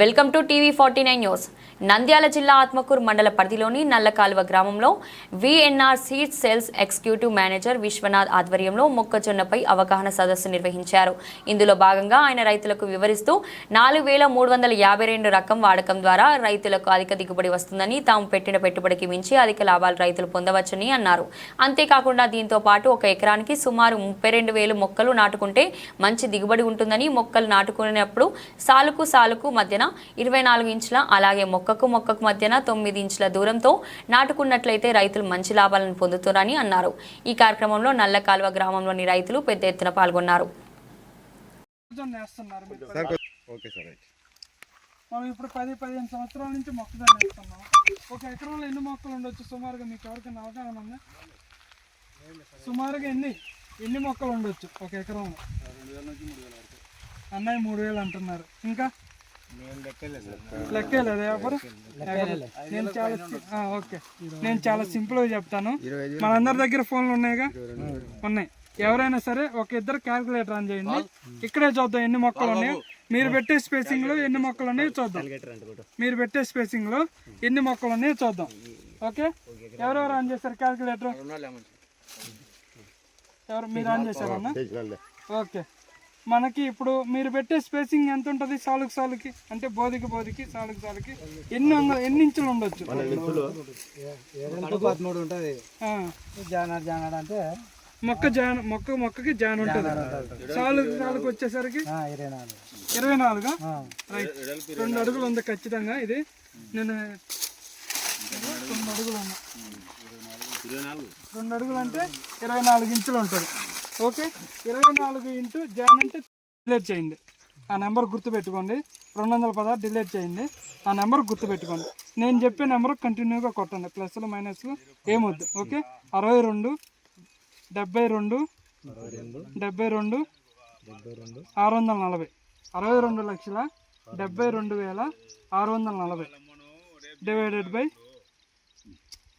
Welcome to TV forty nine news. Nandyal జిల్లా ఆత్మకూరు మండల పరిధిలోని నల్లకాలువ గ్రామంలో VNR seed sales executive manager Vishwanath ఆధ్వర్యంలో మొక్కజొన్నపై అవగాహన సదస్సు నిర్వహించారు. ఇందులో భాగంగా ఆయన రైతులకు వివరిస్తూ నాలుగు వేల మూడు వందల యాభై రెండు రకం వాడకం ద్వారా రైతులకు అధిక దిగుబడి వస్తుందని తాము పెట్టిన పెట్టుబడికి మించి అధిక లాభాలు రైతులు పొందవచ్చని అన్నారు. అంతేకాకుండా దీంతో పాటు ఒక ఎకరానికి సుమారు ముప్పై రెండు వేలు మొక్కలు నాటుకుంటే మంచి దిగుబడి ఉంటుందని మొక్కలు నాటుకునేటప్పుడు సాలుకు సాలుకు మధ్యన ఇరవై నాలుగు ఇంచుల అలాగే మొక్కకు మొక్కకు మధ్యన తొమ్మిది ఇంచుల దూరంతో నాటుకున్నట్లయితే రైతులు మంచి లాభాలను పొందుతారని అన్నారు. ఈ కార్యక్రమంలో నల్లకాలువ గ్రామంలోని రైతులు పెద్ద ఎత్తున పాల్గొన్నారు. మనం ఇప్పుడు పది పదిహేను సంవత్సరాల నుంచి మొక్కజొన్న వేస్తున్నాం ఒక ఎకరంలో ఎన్ని మొక్కలు ఉండొచ్చు? సుమారుగా మీకు ఎవరికైనా అవగాహన ఉందా? సుమారుగా ఎన్ని ఎన్ని మొక్కలు ఉండొచ్చు ఒక ఎకరంలో? అన్నయ్య మూడు వేలు అంటున్నారు. ఇంకా? లెక్కలేదు ఎవరు? నేను చాలా ఓకే. నేను చాలా సింపుల్గా చెప్తాను మనందరి దగ్గర ఫోన్లు ఉన్నాయిగా? ఉన్నాయి. ఎవరైనా సరే ఒక ఇద్దరు క్యాల్కులేటర్ ఆన్ చేయండి. ఇక్కడే చూద్దాం ఎన్ని మొక్కలు ఉన్నాయో. మీరు పెట్టే స్పేసింగ్లో ఎన్ని మొక్కలు ఉన్నాయో చూద్దాం. మీరు పెట్టే స్పేసింగ్లో ఎన్ని మొక్కలు ఉన్నాయో చూద్దాం. ఓకే? ఎవరెవరు ఆన్ చేశారు క్యాల్కులేటర్ ఎవరు మీరు ఆన్ చేశారన్నా. ఓకే. మనకి ఇప్పుడు మీరు పెట్టే స్పేసింగ్ ఎంత ఉంటుంది సాలుకి సాలుకి. అంటే బోధికి బోధికి సాలుకి సాలుకి. ఎన్ని వందల ఎన్ని ఇంచులు ఉండొచ్చు? పదమూడు ఉంటుంది ఆ, జానాడు జానాడు అంటే మొక్క జాన్ మొక్క మొక్కకి జాన్ ఉంటుంది. సాలుకి సాలుకి వచ్చేసరికి ఆ, ఇరవై నాలుగు. ఇరవై నాలుగా? ఆ, రైట్ రెండు అడుగులు ఉంది ఖచ్చితంగా ఇది. నేను రెండు అడుగులు ఉన్నా. రెండు అడుగులు అంటే ఇరవై నాలుగు ఇంచులు ఉంటుంది. ఓకే? ఇరవై నాలుగు ఇంటూ జాన్ అంటే డిలీట్ చేయండి. ఆ నెంబర్ గుర్తుపెట్టుకోండి. రెండు వందల పదహారు డిలీట్ చేయండి. ఆ నెంబర్ గుర్తుపెట్టుకోండి. నేను చెప్పే నెంబర్ కంటిన్యూగా కొట్టండి. ప్లస్లు మైనస్లు ఏమొద్దు. ఓకే? అరవై రెండు డెబ్బై రెండు డెబ్బై రెండు ఆరు వందల నలభై. అరవై రెండు లక్షల డెబ్బై రెండు వేల ఆరు వందల నలభై. Divided by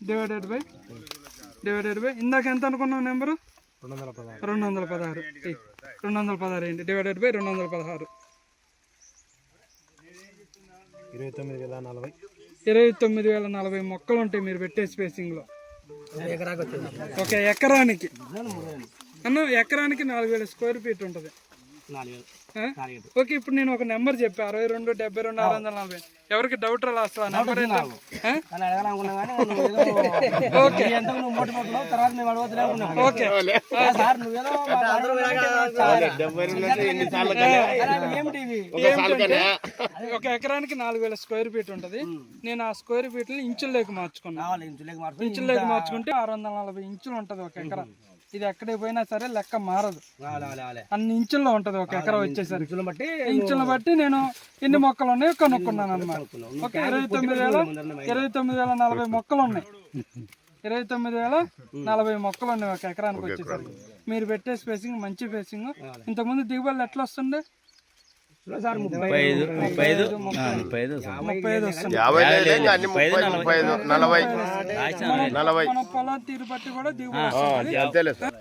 divided by divided by ఇందాక ఎంత అనుకున్నావు నెంబరు? రెండు వందల పదహారు. రెండు వందల పదహారు ఏంటి? డివైడెడ్ బై రెండు వందల పదహారు. ఇరవై తొమ్మిది వేల నలభై. ఇరవై తొమ్మిది వేల నలభై మొక్కలు ఉంటాయి మీరు పెట్టే స్పేసింగ్లో ఒక ఎకరానికి. అన్న ఎకరానికి నాలుగు వేల స్క్వేర్ ఫీట్ ఉంటుంది? ఓకే ఇప్పుడు నేను ఒక నెంబర్ చెప్పా. అరవై రెండు డెబ్బై రెండు ఆరు వందల నలభై. ఎవరికి డౌట్ రాలా అసలు ఆ నెంబర్ ఓకే. ఒక ఎకరానికి నాలుగు వేల స్క్వేర్ ఫీట్ ఉంటది. నేను ఆ స్క్వేర్ ఫీట్ని ఇంచుల్లోకి మార్చుకున్నా. కావాలి ఇంచులేక మార్పు ఇంచుల్లోకి మార్చుకుంటే ఆరు వందల నలభై ఇంచులు ఉంటది ఒక ఎకరా. ఇది ఎక్కడికి పోయినా సరే లెక్క మారదు. అన్ని ఇంచుల్లో ఉంటది ఒక ఎకరా వచ్చేసరికి. ఇంచులను బట్టి ఇంచులను బట్టి నేను ఎన్ని మొక్కలు ఉన్నాయో కనుక్కున్నాను అనమాట ఓకే ఇరవై తొమ్మిది వేల ఇరవై తొమ్మిది వేల నలభై మొక్కలు ఉన్నాయి. ఇరవై తొమ్మిది వేల నలభై మొక్కలు ఉన్నాయి ఒక ఎకరానికి వచ్చేసరికి. మీరు పెట్టే స్పేసింగ్ మంచి స్పేసింగ్ ఇంతకుముందు దిగుబడులు ఎట్లా వస్తుండే? సార్ ముప్పై ముప్పై ఐదు ముప్పై ఐదు వస్తుంది యాభై లేదు ఇంకా అన్ని ముప్పై ముప్పై ఐదు నలభై. నలభై. మన పొలం తీరు బట్టి కూడా దిగుబడి ఆ, వస్తుంది. అంతేలే సార్.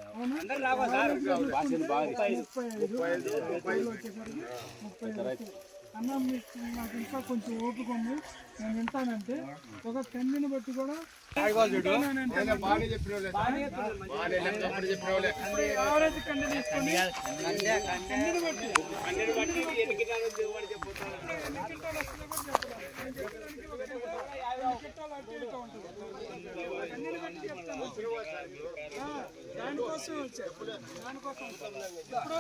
అన్న మీకు నాకు ఇంకా కొంచెం ఓపిక ఉంది. నేను వింటానంటే ఒక కందిని బట్టి కూడా చెప్తాను. దానికోసం వచ్చారు దానికోసం ఇప్పుడు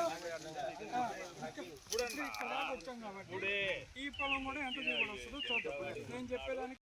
వచ్చాం కాబట్టి ఈ పొలం కూడా ఎంత దిగుబడి వస్తుందో చూద్దాం. నేను చెప్పేదానికి